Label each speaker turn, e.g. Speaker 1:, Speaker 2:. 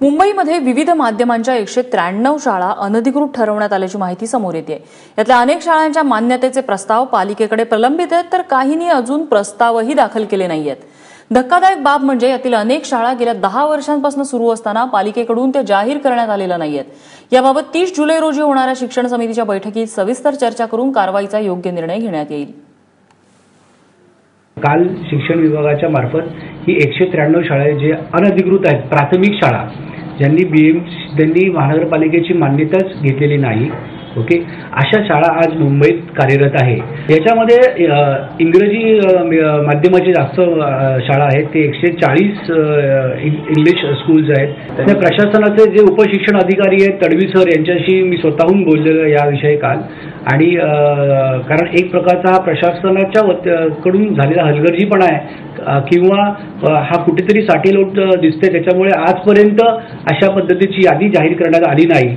Speaker 1: मुंबईमध्ये विविध माध्यमांच्या एकशे त्र्याण्णव शाळा अनधिकृत ठरवण्यात आल्याची माहिती समोर येते यातल्या अनेक शाळांच्या मान्यतेचे प्रस्ताव पालिकेकडे प्रलंबित आहेत तर काहींनी अजून प्रस्तावही दाखल केले नाहीयेत. धक्कादायक बाब म्हणजे यातील अनेक शाळा गेल्या दहा वर्षांपासून सुरू असताना पालिकेकडून त्या जाहीर करण्यात आलेल्या नाहीयेत. याबाबत तीस जुलै रोजी होणाऱ्या शिक्षण समितीच्या बैठकीत सविस्तर चर्चा करून कारवाईचा योग्य निर्णय घेण्यात येईल.
Speaker 2: काल शिक्षण विभागाच्या मार्फत ही एकशे त्र्याण्णव शाळा जे अनधिकृत आहेत प्राथमिक शाळा ज्यांनी बी एम त्यांनी महानगरपालिकेची मान्यताच घेतलेली नाही. ओके अशा शाळा आज मुंबईत कार्यरत आहे. याच्यामध्ये इंग्रजी माध्यमाची जास्त शाळा आहेत. ते एकशे चाळीस इंग्लिश स्कूल्स आहेत. त्या प्रशासनाचे जे उपशिक्षण अधिकारी आहेत तडवी सर यांच्याशी मी स्वतःहून बोललेलो याविषयी काल. आणि कारण एक प्रकारचा हा प्रशासनाच्या कडून झालेला हलगर्जीपणा आहे. किंवा हा कुठेतरी साठेलोट दिसते त्याच्यामुळे आजपर्यंत अशा पद्धतीची यादी जाहीर करण्यात आली नाही.